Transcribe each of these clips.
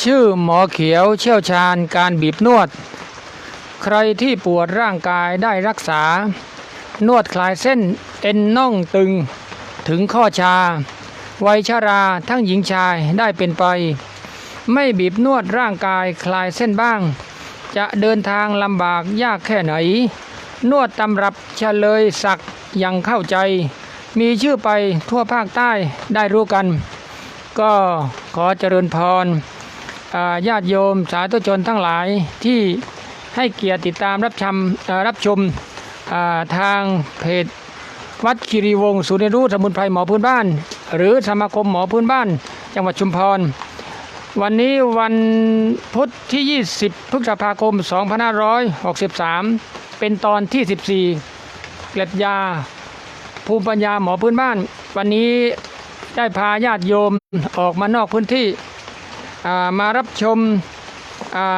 ชื่อหมอเขียวเชี่ยวชาญการบีบนวด ใครที่ปวดร่างกายได้รักษา นวดคลายเส้นเอ็นน่องตึง ถึงข้อชา วัยชาราทั้งหญิงชายได้เป็นไป ไม่บีบนวดร่างกายคลายเส้นบ้าง จะเดินทางลำบากยากแค่ไหน นวดตำรับเฉลยศักยังเข้าใจ มีชื่อไปทั่วภาคใต้ได้รู้กัน ก็ขอเจริญพร ญาติโยมสาธุชนทั้งหลายที่ให้เกียรติติดตามรับชมรับชมทางเพจวัดคีรีวงศ์ศูนย์เรียนรู้สมุนไพรหมอพื้นบ้าน หรือสมาคมหมอพื้นบ้าน จังหวัดชุมพร วันนี้วันพุธที่ 20 พฤษภาคม 2563 เป็นตอนที่ 14 เกล็ดยา ภูมิปัญญาหมอพื้นบ้าน วันนี้ได้พาญาติโยมออกมานอกพื้นที่ มารับชม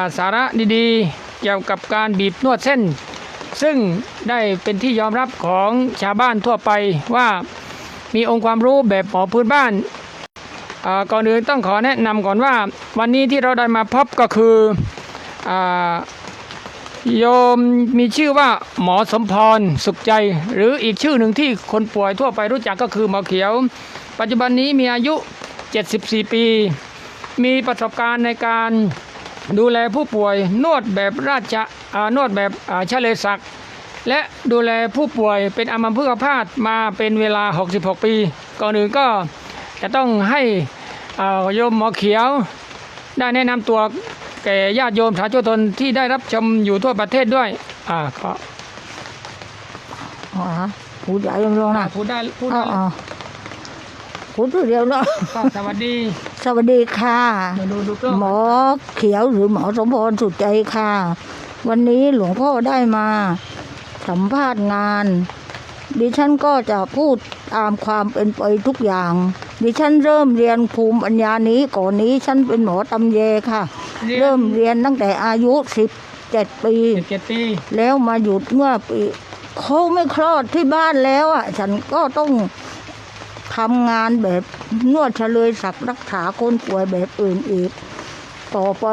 าสาระดีๆ เกี่ยวกับการบีบนวดเส้น ซึ่งได้เป็นที่ยอมรับของชาวบ้านทั่วไปว่ามีองค์ความรู้แบบหมอพื้นบ้านาก่อนอื่นต้องขอแนะนำก่อนว่า วันนี้ที่เราได้มาพบก็คืออโยมมีชื่อว่าหมอสมพรสุขใจ หรืออีกชื่อหนึ่งที่คนป่วยทั่วไปรู้จักก็คือหมอเขียว ปัจจุบันนี้มีอายุ 74 ปี มีประสบการณ์ในการดูแลผู้ป่วยนวดแบบราชอ่านวดแบบอ่าเฉลยศักดิ์และดูแลผู้ป่วยเป็นอัมพฤกษาพาตมาเป็นเวลา 66 ปี ก่อนอื่นก็จะต้องให้เอ่อโยมหมอเขียว ได้แนะนำตัวแก่ญาติโยมสาธุชนที่ได้รับชมอยู่ทั่วประเทศด้วย อ่าขออ๋อพูดใหญ่ยังลงนะพูดได้พูดอ๋ได้ออ๋อ พูดตัวเดียวเนาะก็สวัสดีสวัสดีค่ะ มาดูดูกล้องหมอเขียวหรือหมอสมพรสุดใจค่ะ วันนี้หลวงพ่อได้มา สัมภาษณ์งาน ดิฉันก็จะพูดตามความเป็นไปทุกอย่าง ดิฉันเริ่มเรียนภูมิปัญญานี้ก่อนนี้ฉันเป็นหมอตำเยค่ะ เริ่มเรียนตั้งแต่อายุสิบเจ็ดปีสิบเจ็ดปีแล้วมาหยุดเมื่อปีเขาไม่คลอดที่บ้านแล้วอะ ฉันก็ต้อง ทำงานแบบนวดเฉลยศักดิ์รักษาคนป่วยแบบอื่นอีก ต่อไป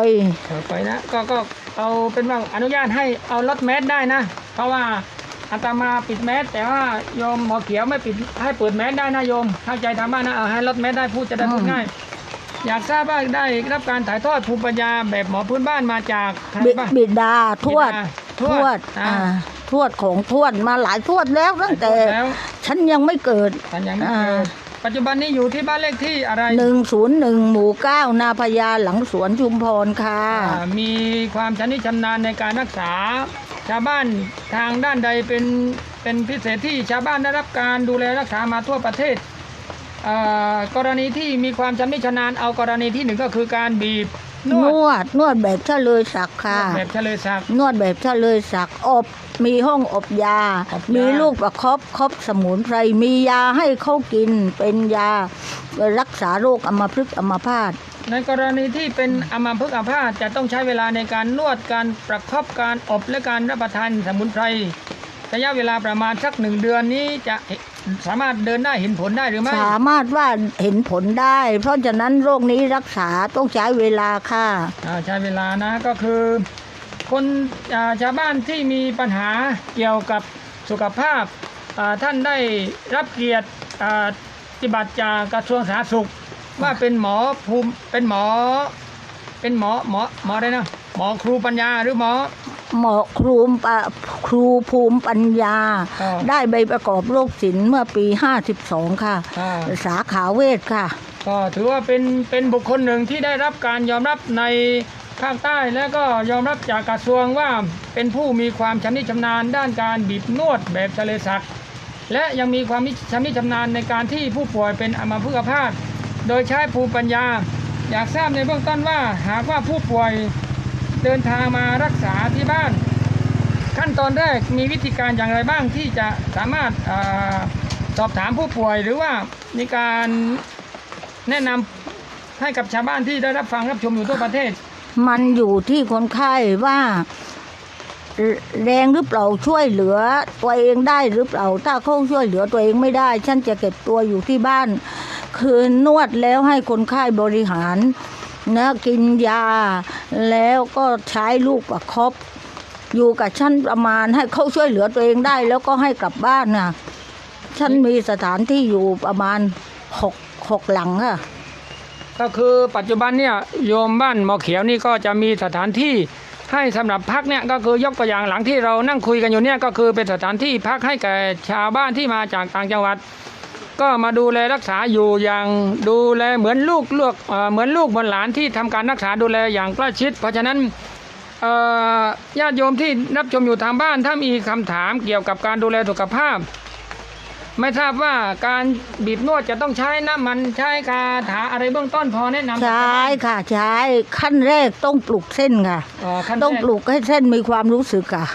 ต่อไปนะก็ก็เอาเป็นว่าอนุญาตให้เอาลดแมสได้นะ เพราะว่าอาตมาปิดแมสแต่ว่าโยมหมอเขียวไม่ปิดให้เปิดแมสได้นะโยมเข้าใจทางบ้านนะเอาให้ลดแมสได้พูดจะได้พูดง่ายอยากทราบว่าได้รับการถ่ายทอดภูมิปัญญาแบบหมอพื้นบ้านมาจากใครบิบ้างบิดาทวดบิดาทวดอ่าอ่า ทวดของทวดมาหลายทวดแล้วตั้งแต่ แล้วฉันยังไม่เกิด ท่านยังไม่อ่าเกิดปัจจุบันนี้อยู่ที่บ้านเลขที่อะไรหนึ่งศูนย์หนึ่งหมู่เก้านาพญาหลังสวนชุมพรค่ะ อ่ามีความชำนิชำนาญในการรักษา ชาวบ้านทางด้านใดเป็นเป็นพิเศษที่ชาวบ้านได้รับการดูแลรักษามาทั่วประเทศอ่ากรณีที่มีความชำนิชำนาญเอากรณีที่หนึ่งก็คือการบีบ นนวด วด นวดแบบเฉลยศักดิ์ค่ะ แบบเฉลยศักดิ์ นวดแบบเฉลยศักดิ์อบ มีห้องอบยา อบยามี มีลูกประคบครบสมุนไพร มียาให้เขากิน เป็นยา รักษาโรคอัมพฤกษ์อัมพาต ในกรณีที่เป็นอัมพฤกษ์อัมพาตจะต้องใช้เวลาในการนวดการประคบการอบและการรับประทานสมุนไพร ระยะเวลาประมาณสักหนึ่งเดือนนี้จะสามารถเดินได้เห็นผลได้หรือไม่ สามารถว่าเห็นผลได้ เพราะฉะนั้นโรคนี้รักษาต้องใช้เวลาค่ะอ่าใช้เวลานะก็คือ คนอ่าชาวบ้านที่มีปัญหาเกี่ยวกับสุขภาพอ่าท่านได้รับเกียรติอ่าปฏิบัติจากกระทรวงสาธารณสุข ว่าเป็นหมอภูมิเป็นหมอ เป็นหมอหมอหมออะไรนะหมอครูปัญญาหรือหมอ หมอครูปะครูภูมิปัญญา อ่าได้ใบประกอบโรคศิลป์เมื่อปี 52 ค่ะ อ่า สาขาเวชค่ะ ก็ถือว่าเป็นเป็นบุคคลหนึ่งที่ได้รับการยอมรับในภาคใต้และก็ยอมรับจากกระทรวงว่าเป็นผู้มีความชำนิชำนาญด้านการบีบนวดแบบเฉลยศักดิ์และยังมีความชำนิชำนาญในการที่ผู้ป่วยเป็นอัมพฤกษภาพ โดยใช้ภูมิปัญญา อยากทราบในเบื้องต้นว่าหากว่าผู้ป่วย เดินทางมารักษาที่บ้าน ขั้นตอนแรกมีวิธีการอย่างไรบ้างที่จะสามารถอาสอบถามผู้ป่วย หรือว่ามีการแนะนำให้กับชาวบ้านที่ได้รับฟังรับชมอยู่ทั่วประเทศ มันอยู่ที่คนไข้ว่าแรแรงหรือเปล่าช่วยเหลือ ตัวเองได้หรือเปล่าถ้าเขาช่วยเหลือตัวเองไม่ได้ ฉันจะเก็บตัวอยู่ที่บ้าน คือนวดแล้วให้คนไข้บริหารนะกินยา แล้วก็ใช้ลูกประคบอยู่กับฉันประมาณให้เขาช่วยเหลือตัวเองได้ แล้วก็ให้กลับบ้านน่ะฉันมีสถานที่อยู่ประมาณหกหกหลังค่ะก็คือปัจจุบันเนี่ยโยมบ้านหมอเขียวนี่ก็จะมีสถานที่ให้สำหรับพักเนี่ยก็คือยกตัวอย่างหลังที่เรานั่งคุยกันอยู่เนี่ยก็คือเป็นสถานที่พักให้แก่ชาวบ้านที่มาจากต่างจังหวัด ก็มาดูแลรักษาอยู่อย่างดูแลเหมือนลูกเลือกเอ่อเหมือนลูกเหมือนหลานที่ทำการรักษาดูแลอย่างใกล้ชิด เพราะฉะนั้นเอ่อญาติโยมที่รับชมอยู่ทางบ้านถ้ามีคำถามเกี่ยวกับการดูแลสุขภาพ ไม่ทราบว่าการบีบนวดจะต้องใช้น้ำมันใช้คาถาอะไรเบื้องต้นพอแนะนำใช้ค่ะใช้ขั้นแรกต้องปลุกเส้นค่ะเอ่อขั้นแรต้องปลุกให้เส้นมีความรู้สึกค่ะ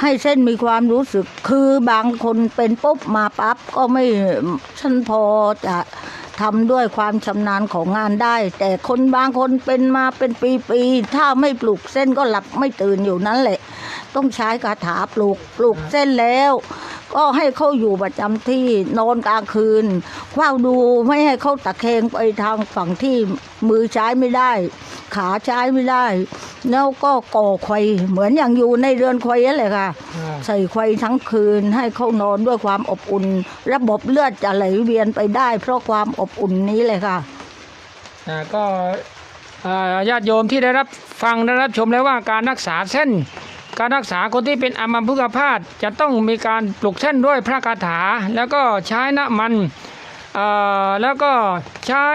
ให้เส้นมีความรู้สึก คือบางคนเป็นปุ๊บมาปั๊บก็ไม่ฉันพอจะทำด้วยความชำนาญของงานได้ แต่คนบางคนเป็นมาเป็นปีๆถ้าไม่ปลูกเส้นก็หลับไม่ตื่นอยู่นั้นแหละ ต้องใช้คาถาปลูกปลูกเส้นแล้ว ก็ให้เขาอยู่ประจำที่นอนกลางคืนเฝ้าดูไม่ให้เขาตะแคงไปทางฝั่งที่มือใช้ไม่ได้ ขาใช้ไม่ได้ แล้วก็ก่อไฟเหมือนอย่างอยู่ในเรือนไฟนั่นแหละค่ะอ่าใส่ไฟทั้งคืนให้เขานอนด้วยความอบอุ่น ระบบเลือดจะไหลเวียนไปได้ เพราะความอบอุ่นนี้เลยค่ะอ่าก็อ่าญาติโยมที่ได้รับฟังได้รับชมแล้วว่าการรักษาเส้น การรักษาคนที่เป็นอัมพฤกษ์พาตจะต้องมีการปลุกเส้นด้วยพระคาถา แล้วก็ใช้น้ำมันอ่าแล้วก็ใช้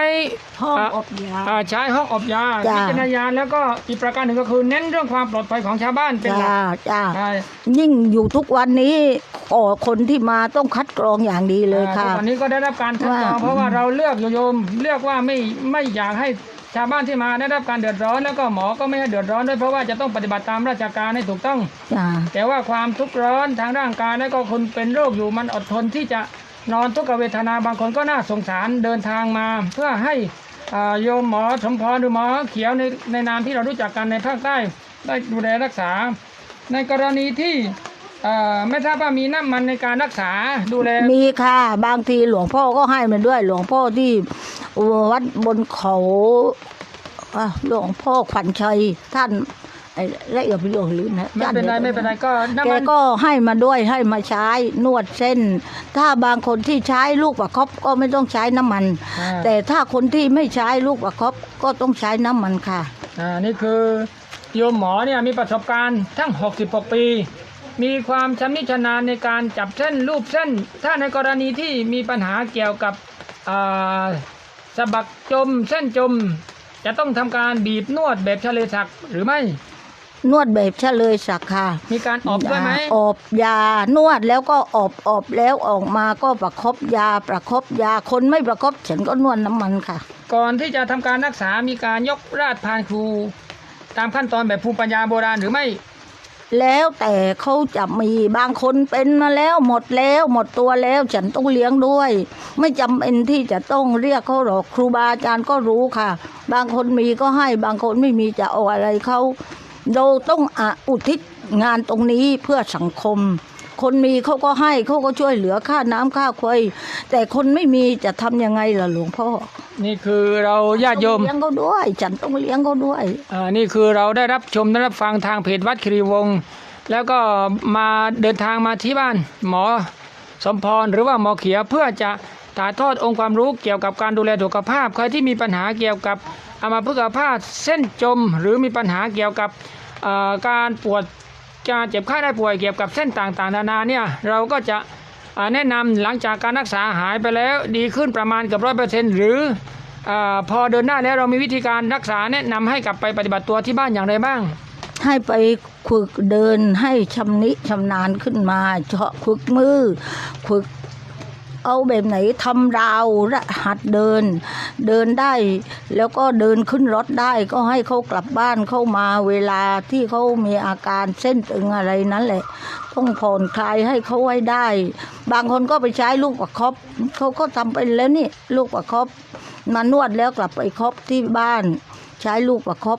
ห้องอ่าอบยาอ่าใช้ห้องอบยาจ้ะพิจารณญาณแล้วก็อีกประการหนึ่งก็คือ เน้นเรื่องความปลอดภัยของชาวบ้านเป็นหลัจ้ากจ้าอ่ายิ่งอยู่ทุกวันนี้ก่อคนที่มาต้องคัดกรองอย่างดีเลยอ่าค่ะทุกวันนี้ก็ได้รับการคัดกรองว่าเพราะว่าเราเลือกโยมเลือกว่าไม่ไม่อยากให้ ชาวบ้านที่มาได้รับการเดือดร้อนแล้วก็หมอก็ไม่ให้เดือดร้อนด้วยเพราะว่าจะต้องปฏิบัติตามราชการให้ถูกต้อง จ้า แต่ว่าความทุกข์ร้อนทางร่างกายแล้วก็คนเป็นโรคอยู่มันอดทนที่จะนอนทุกขเวทนาบางคนก็น่าสงสารเดินทางมา เพื่อให้อ่าโยมหมอสมพรหรือหมอเขียวในในนามที่เรารู้จักกันในภาคใต้ได้ดูแลรักษา ในกรณีที่ อ่าไม่ทราบว่ามีน้ำมันในการรักษาดูแลมีค่ะบางทีหลวงพ่อก็ให้มันด้วย หลวงพ่อที่วัดบนเขาอะหลวงพ่อขวัญชัยท่านไอ้ละเอียดไปเรื่องลืมนะไม่เป็นไรไม่เป็นไรก็น้ำแกมันก็ให้มาด้วยให้มาใช้นวดเส้น ถ้าบางคนที่ใช้ลูกประคบก็ไม่ต้องใช้น้ำมัน อ่าแต่ถ้าคนที่ไม่ใช้ลูกประคบก็ต้องใช้น้ำมันค่ะ อ่านี่คือโยมหมอเนี่ยมีประสบการณ์ทั้ง 66 ปี มีความชำนิชำนาญในการจับเส้นรูปเส้น ถ้าในกรณีที่มีปัญหาเกี่ยวกับอ่าสะบักจมเส้นจม จะต้องทำการบีบนวดแบบชะเลศักดิ์หรือไม่ นวดแบบเฉลยสักค่ะ มีการอบด้วยไหมอบยานวดแล้วก็อบอบแล้วออกมาก็ประคบยาประคบยาคนไม่ประคบฉันก็นวดน้ำมันค่ะ ก่อนที่จะทำการรักษามีการยกราดพานครู ตามขั้นตอนแบบภูมิปัญญาโบราณหรือไม่ แล้วแต่เขาจะมีบางคนเป็นมาแล้วหมดแล้วหมดตัวแล้วฉันต้องเลี้ยงด้วย ไม่จำเป็นที่จะต้องเรียกเขาหรอกครูบาอาจารย์ก็รู้ค่ะ บางคนมีก็ให้บางคนไม่มีจะเอาอะไรเขาเราต้องอะอุทิศงานตรงนี้เพื่อสังคม คนมีเขาก็ให้เขาก็ช่วยเหลือค่าน้ำค่าไฟแต่คนไม่มีจะทำยังไงล่ะหลวงพ่อนี่คือเราญาติโยม ต้องเลี้ยงเขาด้วย ฉันต้องเลี้ยงเขาด้วย อ่านี่คือเราได้รับชมได้รับฟังทางเพจวัดคีรีวงศ์แล้วก็มาเดินทางมาที่บ้าน หมอสมพรหรือว่าหมอเขียวเพื่อจะถ่ายทอดองค์ความรู้เกี่ยวกับการดูแลสุขภาพ ใครที่มีปัญหาเกี่ยวกับอัมพฤกษ์พาตเส้นจม หรือมีปัญหาเกี่ยวกับเอ่อการปวด การเจ็บไข้ได้ป่วยเกี่ยวกับเส้นต่างๆนานาเนี่ยเราก็จะแนะนำหลังจากการรักษาหายไปแล้วดีขึ้นประมาณเกับร้อยเปอร์เซ็นต์หรืออพอเดินหน้าแล้วเรามีวิธีการรักษาแนะนำให้กลับไปปฏิบัติตัวที่บ้านอย่างไรบ้าง ให้ไปฝึกเดินให้ชำนิชำนาญขึ้นมาเฉาะฝึกมือฝึก เอาแบบไหนทำราวและหัดเดิน เดินได้ แล้วก็เดินขึ้นรถได้ก็ให้เขากลับบ้านเข้ามาเวลาที่เขามีอาการเส้นตึงอะไรนั้นแหละ ต้องผ่อนคลายให้เขาไว้ได้ บางคนก็ไปใช้ลูกประครบเขาก็ทำเป็นแล้วนี่ลูกประครบมานวดแล้วกลับไปครบที่บ้าน ใช้ลูกประครบ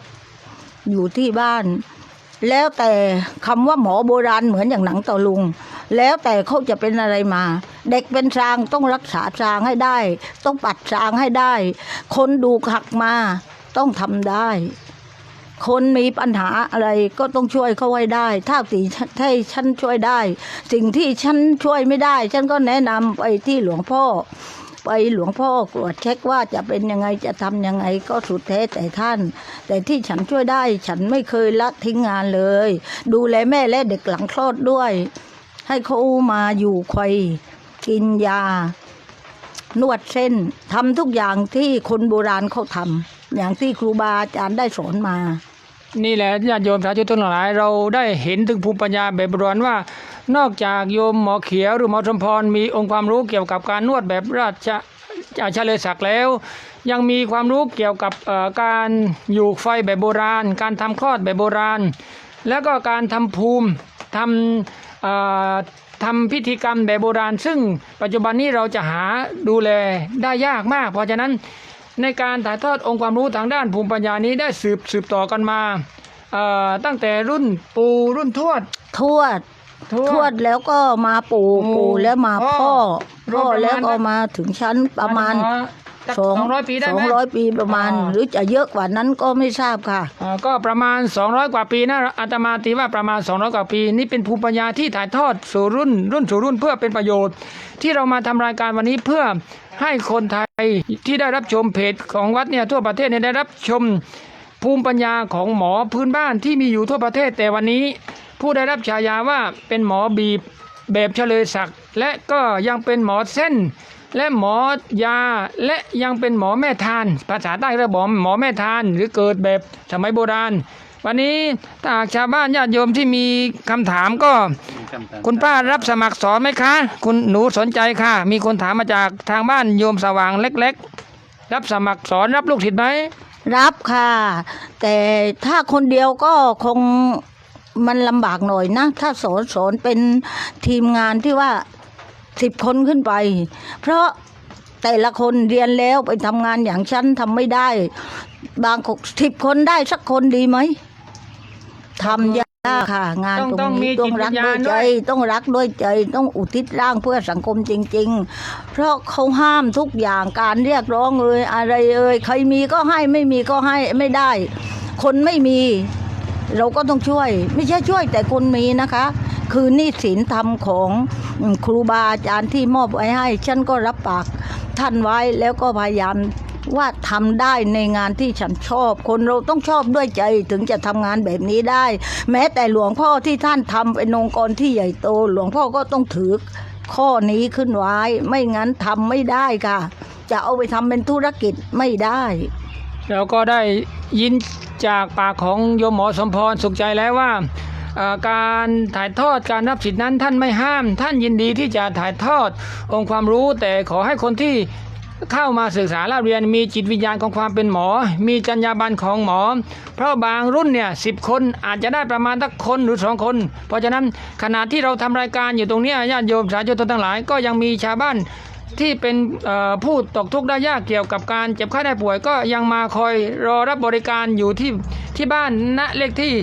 อยู่ที่บ้าน แล้วแต่คำว่าหมอโบราณเหมือนอย่างหนังตะลุง แล้วแต่เขาจะเป็นอะไรมา เด็กเป็นชางต้องรักษาชางให้ได้ ต้องปัดชางให้ได้ คนดูหักมาต้องทำได้ คนมีปัญหาอะไรก็ต้องช่วยเขาไว้ได้ ถ้าสิ่งที่ฉันช่วยได้ สิ่งที่ฉันช่วยไม่ได้ ฉันก็แนะนำไปที่หลวงพ่อไปหลวงพ่อตรวจเช็คว่าจะเป็นยังไงจะทำยังไงก็สุดแท้แต่ท่าน แต่ที่ฉันช่วยได้ฉันไม่เคยละทิ้งงานเลย ดูแลแม่และเด็กหลังคลอดด้วย ให้เขามาอยู่คอยกินยา นวดเส้นทำทุกอย่างที่คนโบราณเขาทำอย่างที่ครูบาอาจารย์ได้สอนมา นี่แหละญาติโยมสาธุชนหลาย เราได้เห็นถึงภูมิปัญญาแบบโบราณว่า นอกจากโยมหมอเขียวหรือหมอสมพรมีองค์ความรู้เกี่ยวกับการนวดแบบราชอาชาเลยศักดิ์แล้ว ยังมีความรู้เกี่ยวกับการอยู่ไฟแบบโบราณ การทำคลอดแบบโบราณ แล้วก็การทำภูมิทำเอ่อ ทำพิธีกรรมแบบโบราณ ซึ่งปัจจุบันนี้เราจะหาดูแลได้ยากมาก เพราะฉะนั้นในการถ่ายทอดองค์ความรู้ทางด้านภูมิปัญญานี้ได้สืบสืบต่อกันมาเอ่อตั้งแต่รุ่นปู่รุ่นทวด ทวด ทวดแล้วก็มาปู่โอ้ปู่แล้วมาพ่พ่ออพ่อรวมประมาณแล้วก็มาถึงชั้นประมาณ สักสองสองร้อยปีได้สอไหงมร้อยปีประมาณอ่าหรือจะเยอะกว่านั้นก็ไม่ทราบค่ะ อ่าก็ประมาณ 200 กว่าปีนะอาตมาตีว่าประมาณ 200 กว่าปี นี่เป็นภูมิปัญญาที่ถ่ายทอดสู่รุ่น รุ่นสู่รุ่นเพื่อเป็นประโยชน์ ที่เรามาทำรายการวันนี้เพื่อให้คนไทยที่ได้รับชมเพจของวัดเนี่ยทั่วประเทศเนี่ยได้รับชมภูมิปัญญาของหมอพื้นบ้านที่มีอยู่ทั่วประเทศแต่วันนี้ ผู้ได้รับฉายาว่าเป็นหมอบีบแบบเฉลยศักดิ์และก็ยังเป็นหมอเส้น และหมอยาและยังเป็นหมอแม่ทาน ภาษาใต้เรียกหมอหมอแม่ทานหรือเกิดแบบสมัยโบราณ วันนี้ถ้าหากชาวบ้านญาติโยมที่มีคำถามก็ คุณป้ารับสมัครสอนไหมคะ คุณหนูสนใจค่ะ มีคนถามมาจากทางบ้านโยมสว่างเล็ก ๆ รับสมัครสอนรับลูกศิษย์ไหมรับค่ะ แต่ถ้าคนเดียวก็คงมันลำบากหน่อยนะ ถ้าสอนสอนเป็นทีมงานที่ว่า สิบคนขึ้นไป เพราะแต่ละคนเรียนแล้วไปทำงานอย่างฉันทำไม่ได้ บางสิบคนได้สักคนดีไหมทำยากค่ะ งานต้องตรงต้องมีนี้จิตวิญญาณใจด้วยต้องรักด้วยใจ ต้องอุทิศร่างเพื่อสังคมจริง ๆ เพราะเขาห้ามทุกอย่างการเรียกร้องเอ่ยอะไรเอ่ยใครมีก็ให้ไม่มีก็ให้ไม่ได้ คนไม่มี เราก็ต้องช่วย ไม่ใช่ช่วยแต่คนมีนะคะ คือหนี่ศีลธรรมของครูบาอาจารย์ที่มอบไว้ให้ ฉันก็รับปากท่านไว้แล้วก็พยายามว่าทำได้ในงานที่ฉันชอบ คนเราต้องชอบด้วยใจถึงจะทำงานแบบนี้ได้ แม้แต่หลวงพ่อที่ท่านทำเป็นองค์กรที่ใหญ่โต หลวงพ่อก็ต้องถือข้อนี้ขึ้นไว้ ไม่งั้นทำไม่ได้ค่ะ จะเอาไปทำเป็นธุรกิจไม่ได้เราก็ได้ยินจากปากของโยมหมอสมพรสุขใจแล้วว่า การถ่ายทอดการรับสิทธินั้นท่านไม่ห้าม ท่านยินดีที่จะถ่ายทอดองค์ความรู้แต่ขอให้คนที่เข้ามาศึกษาเล่าเรียนมีจิตวิญญาณของความเป็นหมอ มีจรรยาบรรณของหมอ เพราะบางรุ่นเนี่ยสิบคนอาจจะได้ประมาณสักคนหรือสองคน เพราะฉะนั้นขณะที่เราทำรายการอยู่ตรงนี้ญาติโยมสาธุชนทั้งหลายก็ยังมีชาวบ้านที่เป็นผู้ตกทุกข์ได้ยากเกี่ยวกับการเจ็บไข้ได้ป่วยก็ยังมาคอยรอรับบริการอยู่ที่ที่บ้านณเลขที่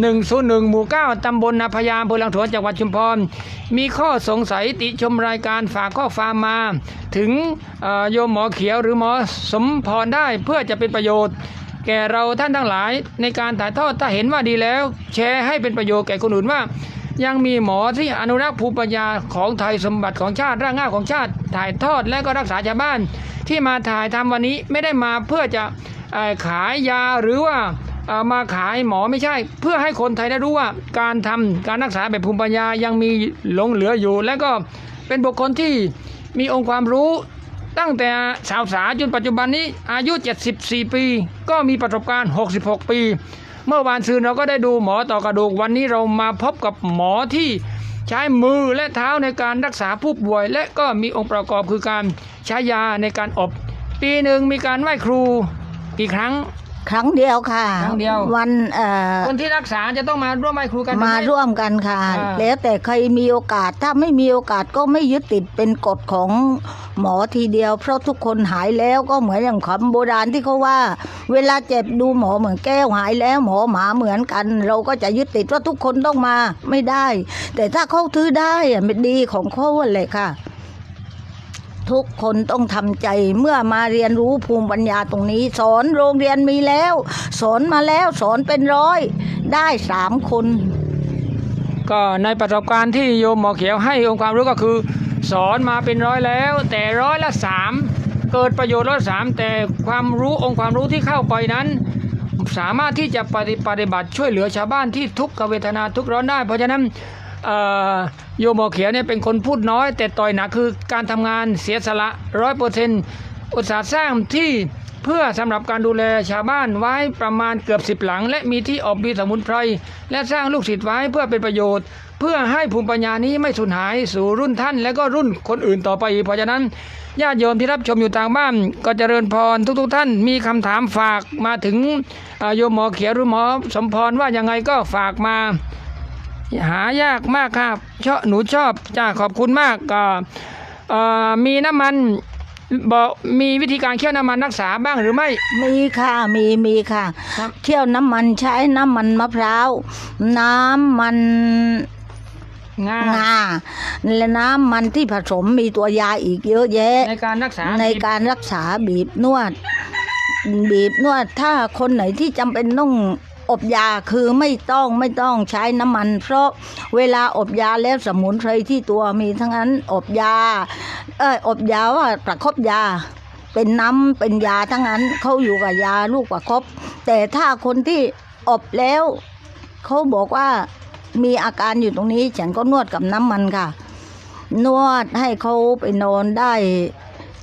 หนึ่งศูนย์หนึ่งหมู่เก้าตำบลนาพยามอำเภอลังถวนจังหวัดชุมพร มีข้อสงสัยติชมรายการฝากข้อความมา ถึงเอ่อโยมหมอเขียวหรือหมอสมพรได้เพื่อจะเป็นประโยชน์ แก่เราท่านทั้งหลายในการถ่ายทอดถ้าเห็นว่าดีแล้ว แชร์ให้เป็นประโยชน์แก่คนอื่นว่า ยังมีหมอที่อนุรักษ์ภูมิปัญญาของไทยสมบัติของชาติร่างง่าของชาติถ่ายทอดและก็รักษาชาวบ้าน ที่มาถ่ายทำวันนี้ไม่ได้มาเพื่อจะอขายยาหรือว่า มาขายหมอไม่ใช่ เพื่อให้คนไทยได้รู้ว่าการทำการรักษาแบบภูมิปัญญายังมีหลงเหลืออยู่ และก็เป็นบุคคลที่มีองค์ความรู้ตั้งแต่สาวสาจนปัจจุบันนี้อายุ 74 ปี ก็มีประสบการณ์ 66 ปี เมื่อวานซืนเราก็ได้ดูหมอต่อกระดูกวันนี้เรามาพบกับหมอที่ใช้มือและเท้าในการรักษาผู้ป่วย และก็มีองค์ประกอบคือการใช้ยาในการอบ ปีหนึ่งมีการไหว้ครูกี่ครั้ง ครั้งเดียวค่ะครั้งเดียว วันเอ่อคนที่รักษาจะต้องมาร่วมไหว้ครูกันมาใช่ไหร่วมกันค่ะ อ่า แล้วแต่ใครมีโอกาสถ้าไม่มีโอกาสก็ไม่ยึดติดเป็นกฎของหมอทีเดียว เพราะทุกคนหายแล้วก็เหมือนอย่างคำโบราณที่เขาว่า เวลาเจ็บดูหมอเหมือนแก้วหายแล้วหมอหมาเหมือนกัน เราก็จะยึดติดว่าทุกคนต้องมาไม่ได้ แต่ถ้าเขาถือได้อะเป็นดีของเขาเลยค่ะ ทุกคนต้องทำใจเมื่อมาเรียนรู้ภูมิปัญญาตรงนี้ สอนโรงเรียนมีแล้ว สอนมาแล้วสอนเป็นร้อย ได้สามคน ก็ในประสบการณ์ที่โยมหมอเขียวให้องค์ความรู้ก็คือ สอนมาเป็นร้อยแล้ว แต่ร้อยละสามเกิดประโยชน์ร้อยละสามแต่ความรู้องค์ความรู้ที่เข้าไปนั้น สามารถที่จะปฏิปฏิบัติช่วยเหลือชาวบ้านที่ทุกขเวทนาทุกร้อนได้ เพราะฉะนั้น โยมหมอเขียวเนี่ยเป็นคนพูดน้อย แต่ต่อยหนักคือการทำงานเสียสละร้อยเปอร์เซ็นต์อุตสาห์สร้างที่เพื่อสำหรับการดูแลชาวบ้านไว้ประมาณเกือบสิบหลัง และมีที่ออกมีสมุนไพรและสร้างลูกศิษย์ไว้เพื่อเป็นประโยชน์ เพื่อให้ภูมิปัญญานี้ไม่สูญหายสู่รุ่นท่าน และก็รุ่นคนอื่นต่อไป เพราะฉะนั้นญาติโยมที่รับชมอยู่ทางบ้าน ก็เจริญพรทุก ๆ ท่านมีคำถามฝากมาถึงโยมหมอเขียวหรือหมอสมพรว่ายังไงก็ฝากมา หายากมากครับชอบหนูชอบจ้าขอบคุณมากก็เอ่อมีน้ำมันบอกมีวิธีการเคี่ยวน้ำมันรักษาบ้างหรือไม่ มีค่ะมีมีค่ะครับเคี่ยวน้ำมันใช้น้ำมันมะพร้าวน้ำมันงางาและน้ำมันที่ผสมมีตัวยาอีกเยอะแยะ ในการรักษาในการรักษาบีบนวด บีบนวดถ้าคนไหนที่จำเป็นต้อง อบยาคือไม่ต้องไม่ต้องใช้น้ำมัน เพราะเวลาอบยาแล้วสมุนไพรที่ตัวมีทั้งนั้นอบยาเอออบยาว่าประคบยา เป็นน้ำเป็นยาทั้งนั้นเขาอยู่กับยาลูกประคบ แต่ถ้าคนที่อบแล้วเขาบอกว่ามีอาการอยู่ตรงนี้ฉันก็นวดกับน้ำมันค่ะ นวดให้เขาไปนอนได้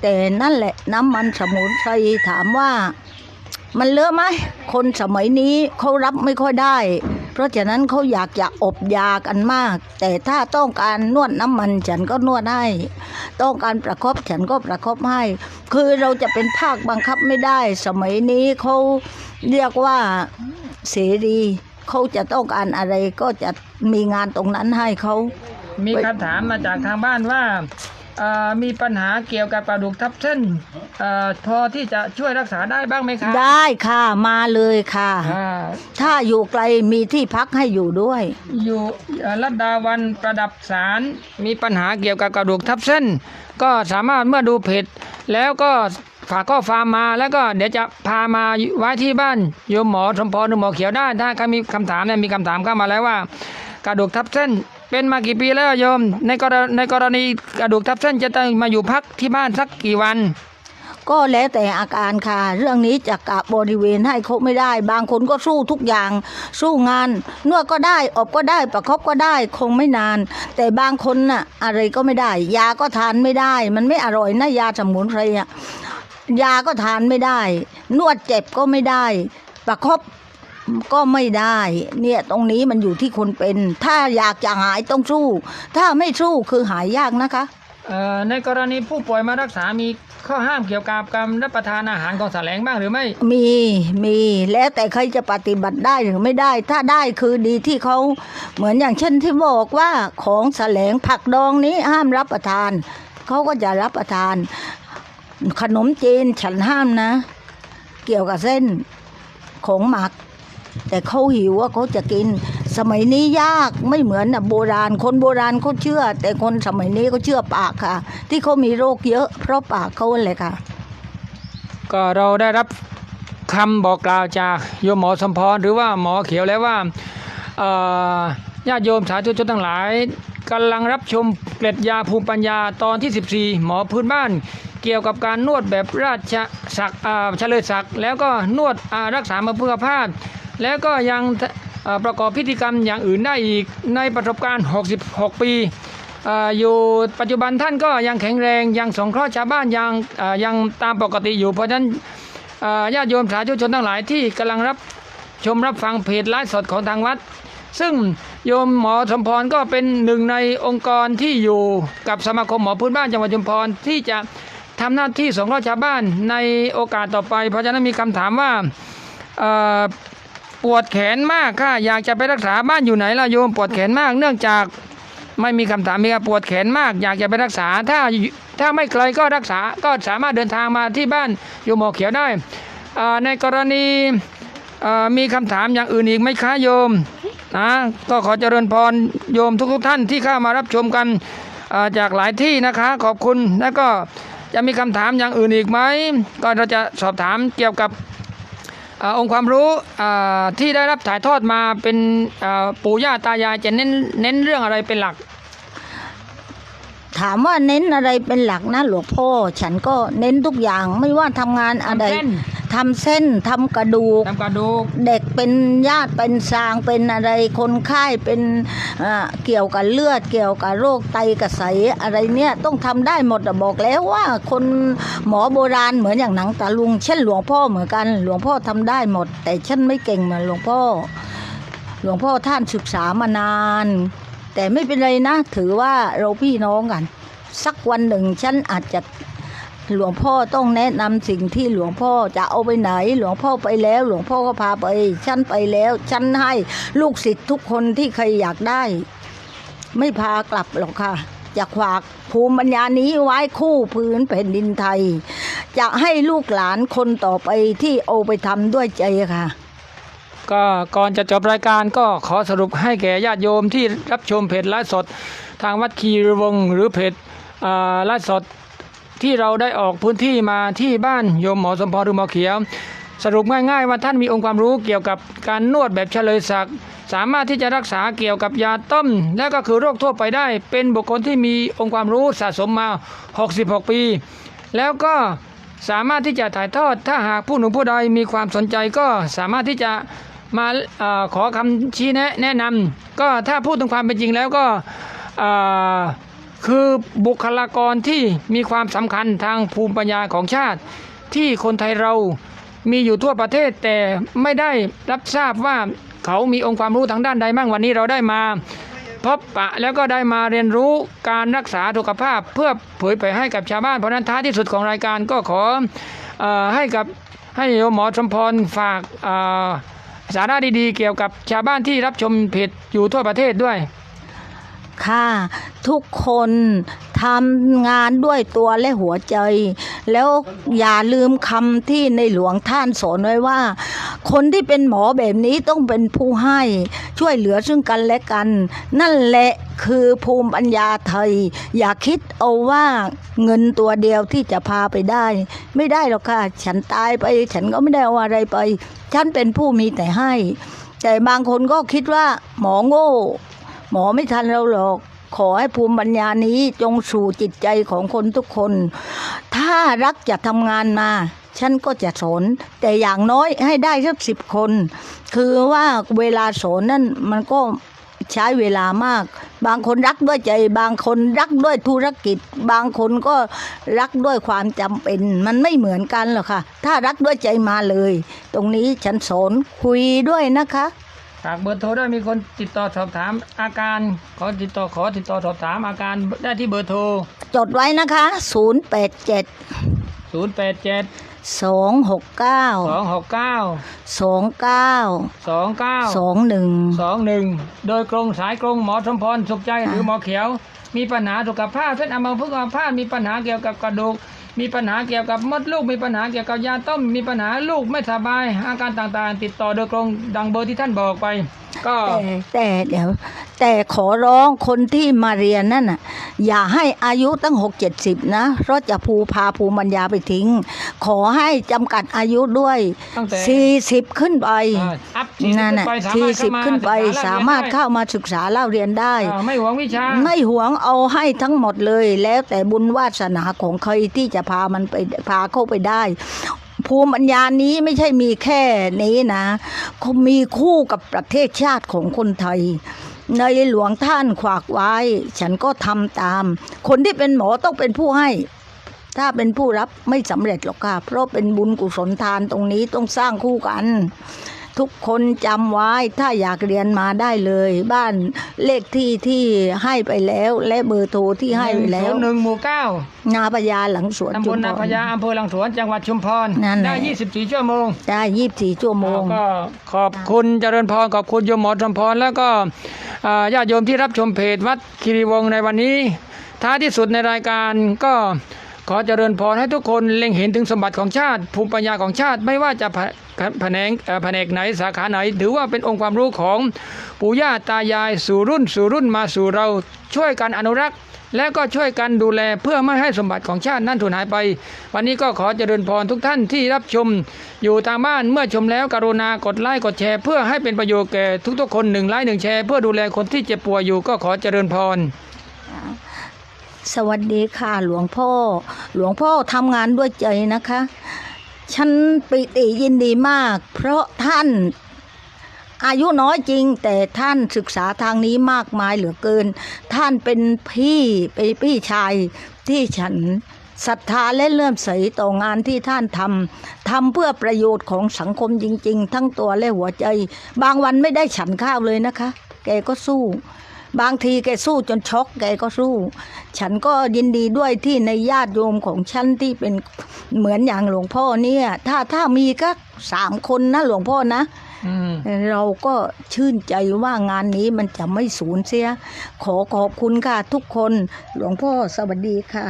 แต่นั่นแหละน้ำมันสมุนไพรถามว่า มันเลอะไหมคนสมัยนี้เขารับไม่ค่อยได้ เพราะฉะนั้นเขาอยากจะอบยากันมาก แต่ถ้าต้องการนวดน้ำมันฉันก็นวดให้ต้องการประคบฉันก็ประคบให้ คือเราจะเป็นภาคบังคับไม่ได้ สมัยนี้เขาเรียกว่าเสรีเขาจะต้องการอะไรก็จะมีงานตรงนั้นให้เขา มีคำถามมาจากทางบ้านว่า มีปัญหาเกี่ยวกับกระดูกทับเส้นเออพอที่จะช่วยรักษาได้บ้างไหมครับได้ค่ะมาเลยค่ะ อ่าถ้าอยู่ไกลมีที่พักให้อยู่ด้วย อยู่เอ่อรัตดาวันประดับสารมีปัญหาเกี่ยวกับกระดูกทับเส้น ก็สามารถเมื่อดูเพจแล้วก็ฝากข้อความมาแล้วก็เดี๋ยวจะพามาไว้ที่บ้านโยมหมอสมพรหรือหมอเขียวได้ถ้าใครมีคำถามเนี่ยมีคำถามเข้ามาแล้วว่า กระดูกทับเส้น เป็นมากี่ปีแล้วโยม ในกรณในกรณีกระดูกทับเส้นจะต้องมาอยู่พักที่บ้านสักกี่วัน ก็แล้วแต่อาการค่ะ เรื่องนี้จะกะบริเวณให้เขาไม่ได้ บางคนก็สู้ทุกอย่าง สู้งานนวดก็ได้อบก็ได้ประคบก็ได้คงไม่นาน แต่บางคนน่ะอะไรก็ไม่ได้ ยาก็ทานไม่ได้ มันไม่อร่อยนะยาสมุนไพรอะยาก็ทานไม่ได้ นวดเจ็บก็ไม่ได้ ประคบ ก็ไม่ได้ เนี่ยตรงนี้มันอยู่ที่คนเป็น ถ้าอยากจะหายต้องสู้ ถ้าไม่สู้คือหายยากนะคะ เอ่อในกรณีผู้ป่วยมารักษามีข้อห้ามเกี่ยวกับการรับประทานอาหารของแสลงบ้างหรือไม่ มีมีแล้วแต่ใครจะปฏิบัติได้หรือไม่ได้ ถ้าได้คือดีที่เขาเหมือนอย่างเช่นที่บอกว่าของแสลงผักดองนี้ห้ามรับประทานเขาก็จะรับประทาน ขนมจีนฉันห้ามนะ เกี่ยวกับเส้นของหมัก แต่เขาหิวว่าเขาจะกิน สมัยนี้ยากไม่เหมือนนะโบราณ คนโบราณเขาเชื่อ แต่คนสมัยนี้เขาเชื่อปากค่ะ ที่เขามีโรคเยอะ เพราะปากเขาเลยค่ะ ก็เราได้รับคำบอกกล่าวจากโยมหมอสมพรหรือว่าหมอเขียวแล้วว่าญาติโยมสาธุชนทั้งหลายกำลังรับชมเกล็ดยาภูมิปัญญาตอนที่ 14 หมอพื้นบ้าน เกี่ยวกับการนวดแบบราชศักดิ์เฉลยศักดิ์แล้วก็นวดรักษามาเพื่อพาด แล้วก็ยังประกอบพิธีกรรมอย่างอื่นได้อีกในประสบการณ์ 66 ปีอยู่ปัจจุบันท่านก็ยังแข็งแรงยังสงเคราะห์ชาวบ้านยังยังตามปกติอยู่เพราะฉะนั้นญาติโยมสาธุชนทั้งหลายที่กำลังรับชมรับฟังเพจไลฟ์สดของทางวัด ซึ่งโยมหมอสมพรก็เป็นหนึ่งในองค์กรที่อยู่กับสมาคมหมอพื้นบ้านจังหวัดชุมพรที่จะทำหน้าที่สงเคราะห์ชาวบ้านในโอกาสต่อไป เพราะฉะนั้นมีคำถามว่า ปวดแขนมากค่ะ อยากจะไปรักษาบ้านอยู่ไหนล่ะโยมปวดแขนมากเนื่องจากไม่มีคำถามมีปวดแขนมาก อยากจะไปรักษา ถ้าถ้าไม่ไกลก็รักษาก็สามารถเดินทางมาที่บ้านโยมหมอเขียวได้ ในกรณีมีคำถามอย่างอื่นอีกไหมคะโยมนะก็ขอเจริญพรโยมทุกๆท่านที่เข้ามารับชมกันจากหลายที่นะคะขอบคุณแล้วก็จะมีคำถามอย่างอื่นอีกไหมก็เราจะสอบถามเกี่ยวกับ อองค์ความรู้ที่ได้รับถ่ายทอดมาเป็นปู่ย่าตายายจะเน้นเน้นเรื่องอะไรเป็นหลัก ถามว่าเน้นอะไรเป็นหลักนะหลวงพ่อ ฉันก็เน้นทุกอย่างไม่ว่าทำงานอะไร ทำเส้น ทำเส้นทำกระดูก ทำกระดูก เด็กเป็นญาติเป็นซางเป็นอะไรคนไข้เป็นอ่าเกี่ยวกับเลือด เกี่ยวกับโรคไตกระใสอะไรเนี่ยต้องทำได้หมดอะบอกแล้วว่าคนหมอโบราณเหมือนอย่างหนังตาลุง เช่นหลวงพ่อเหมือนกัน หลวงพ่อทำได้หมด แต่ฉันไม่เก่งเหมือนหลวงพ่อ หลวงพ่อท่านศึกษามานาน แต่ไม่เป็นไรนะ ถือว่าเราพี่น้องกัน สักวันหนึ่งฉันอาจจะหลวงพ่อต้องแนะนำสิ่งที่หลวงพ่อจะเอาไปไหน หลวงพ่อไปแล้ว หลวงพ่อก็พาไป ฉันไปแล้ว ฉันให้ลูกศิษย์ทุกคนที่ใครอยากได้ ไม่พากลับหรอกค่ะจะฝากภูมิปัญญานี้ไว้คู่พื้นแผ่นดินไทย จะให้ลูกหลานคนต่อไปที่เอาไปทำด้วยใจค่ะ ก็ก่อนจะจบรายการก็ขอสรุปให้แก่ญาติโยมที่รับชมเพจไลฟ์สด ทางวัดคีรีวงศ์หรือเพจไลฟ์สดที่เราได้ออกพื้นที่มาที่บ้านโยมหมอสมพรหรือหมอเขียว สรุปง่ายๆว่าท่านมีองค์ความรู้เกี่ยวกับการนวดแบบเฉลยศักดิ์สามารถที่จะรักษาเกี่ยวกับยาต้ม และก็คือโรคทั่วไปได้ เป็นบุคคลที่มีองค์ความรู้สะสมมา 66 ปี แล้วก็สามารถที่จะถ่ายทอดถ้าหากผู้หนุ่มผู้ใดมีความสนใจก็สามารถที่จะ มาอขอคำชี้แนะแนะนำก็ถ้าพูดถึงความเป็นจริงแล้วก็คือบุคลากรที่มีความสำคัญทางภูมิปัญญาของชาติ ที่คนไทยเรามีอยู่ทั่วประเทศแต่ไม่ได้รับทราบว่าเขามีองค์ความรู้ทางด้านใดบ้างวันนี้เราได้มาพบปะแล้วก็ได้มาเรียนรู้การรักษาสุขภาพเพื่อเผยแผ่ให้กับชาวบ้านเพราะนั้นท้ายที่สุดของรายการก็ขออให้กับให้โยมหมอสมพรฝากอ สาระดีๆ เกี่ยวกับชาวบ้านที่รับชมเพจอยู่ทั่วประเทศด้วย ค่ะ ทุกคน ทำงานด้วยตัวและหัวใจ แล้วอย่าลืมคำที่ในหลวงท่านสอนไว้ว่า คนที่เป็นหมอแบบนี้ต้องเป็นผู้ให้ช่วยเหลือซึ่งกันและกัน นั่นแหละคือภูมิปัญญาไทย อย่าคิดเอาว่าเงินตัวเดียวที่จะพาไปได้ ไม่ได้หรอกค่ะ ฉันตายไป ฉันก็ไม่ได้เอาอะไรไป ฉันเป็นผู้มีแต่ให้ แต่บางคนก็คิดว่าหมอโง่ หมอไม่ทันเราหรอก ขอให้ภูมิปัญญานี้จงสู่จิตใจของคนทุกคน ถ้ารักจะทำงานมา ฉันก็จะสอน แต่อย่างน้อยให้ได้สักสิบคน คือว่าเวลาสอนนั่นมันก็ใช้เวลามาก บางคนรักด้วยใจ บางคนรักด้วยธุรกิจ บางคนก็รักด้วยความจำเป็น มันไม่เหมือนกันหรอกค่ะ ถ้ารักด้วยใจมาเลย ตรงนี้ฉันสอนคุยด้วยนะคะ ฝากเบอร์โทรด้วยมีคนติดต่อสอบถามอาการขอติดต่อขอติดต่อสอบถามอาการได้ที่เบอร์โทร จดไว้นะคะ 087 087 269 269 29 29 21สองหนึ่งโดยกรงสายกรงหมอสมพรสุขใจหรือหมอเขียว มีปัญหาสุขภาพเช่นอัมพฤกษ์อัมพาตมีปัญหาเกี่ยวกับกระดูก มีปัญหาเกี่ยวกับมดลูก มีปัญหาเกี่ยวกับยาต้ม มีปัญหาลูกไม่สบาย อาการต่างๆ ติดต่อโดยตรงดังเบอร์ที่ท่านบอกไป ก็แต่แต่เดี๋ยวแต่ขอร้องคนที่มาเรียนนั่นน่ะอย่าให้อายุตั้งหกเจ็ดสิบนะเพราะจะภูพาภูมิปัญญาไปทิ้ง ขอให้จำกัดอายุด้วยตั้งแต่สี่สิบขึ้นไปเอ่ออัพสี่สิบนั่นขึ้นน่ะไปสาสี่มารถสิเข้าบมาขึ้นไปศึกษสามารถเล่เข้ามาศึกษาเล่าเรียนได้ได้ อ่าไม่หวงวิชา ไม่หวงเอาให้ทั้งหมดเลย แล้วแต่บุญวาสนาของใครที่จะพามันไปพาเข้าไปได้ ภูมิปัญญานี้ไม่ใช่มีแค่นี้นะก็มีคู่กับประเทศชาติของคนไทย ในหลวงท่านขวากไว้ ฉันก็ทำตาม คนที่เป็นหมอต้องเป็นผู้ให้ ถ้าเป็นผู้รับไม่สำเร็จหรอกค่ะ เพราะเป็นบุญกุศลทานตรงนี้ต้องสร้างคู่กัน ทุกคนจำไว้ถ้าอยากเรียนมาได้เลย บ้านเลขที่ที่ให้ไปแล้ว และเบอร์โทรที่ให้ไปแล้วหนึ่งหมู่เก้านาพญาหลังสวนตำบชุลมนาพพรญาอำเภอหลังสวนจังหวัดชุมพรนั่นแหละได้24ชั่วโมงได้ยี่สิบสี่ชั่วโมงก็ขอบคุณเจริญพรขอบคุณโยมหมอสมพรแล้วก็อ่าญาติโยมที่รับชมเพจวัดคีรีวงศ์ในวันนี้ ท้ายที่สุดในรายการก็ ขอเจริญพรให้ทุกคนเล็งเห็นถึงสมบัติของชาติ ภูมิปัญญาของชาติ ไม่ว่าจะแผแผนเอ่อแผนกไหนสาขาไหน ถือว่าเป็นองค์ความรู้ของปู่ย่าตายายสู่รุ่นสู่รุ่นมาสู่เราช่วยกันอนุรักษ์ และก็ช่วยกันดูแลเพื่อไม่ให้สมบัติของชาตินั้นสูญหายไป วันนี้ก็ขอเจริญพรทุกท่านที่รับชม อยู่ทางบ้านเมื่อชมแล้วกรุณากดไลค์กดแชร์ เพื่อให้เป็นประโยชน์แก่ทุกๆคนหนึ่งไลค์หนึ่งแชร์เพื่อดูแลคนที่เจ็บป่วยอยู่ก็ขอเจริญพร สวัสดีค่ะหลวงพ่อ หลวงพ่อทำงานด้วยใจนะคะ ฉันปิติยินดีมาก เพราะท่านอายุน้อยจริง แต่ท่านศึกษาทางนี้มากมายเหลือเกิน ท่านเป็นพี่เป็นพี่ชายที่ฉันศรัทธาและเลื่อมใสต่องานที่ท่านทำทำเพื่อประโยชน์ของสังคมจริง ๆ ทั้งตัวและหัวใจ บางวันไม่ได้ฉันข้าวเลยนะคะ แกก็สู้ บางทีแกสู้จนช็อกแกก็สู้ ฉันก็ยินดีด้วยที่ในญาติโยมของฉันที่เป็นเหมือนอย่างหลวงพ่อเนี่ย ถ้าถ้ามีก็สามคนนะหลวงพ่อนะอืมเราก็ชื่นใจว่างานนี้มันจะไม่สูญเสีย ขอขอบคุณค่ะทุกคน หลวงพ่อสวัสดีค่ะ